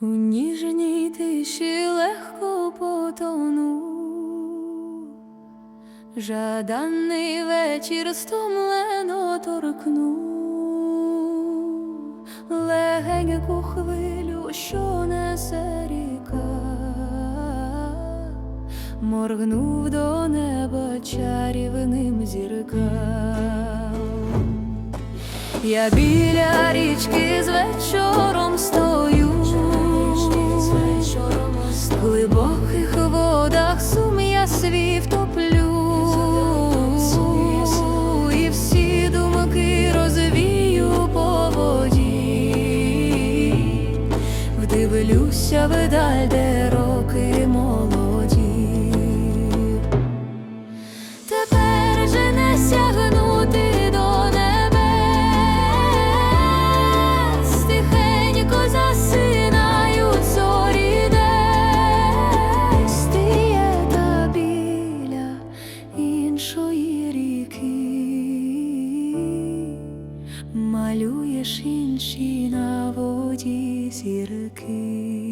У ніжній тиші легко потону, жаданий вечір стомлено торкну, легеньку хвилю, що несе ріка, моргнув до неба чарівним зіркам. Я біля річки з глибоких водах сум я свій втоплю, і всі думки розвію по воді, вдивлюся видаль, де роки молоді. Малюєш інші на воді зірки.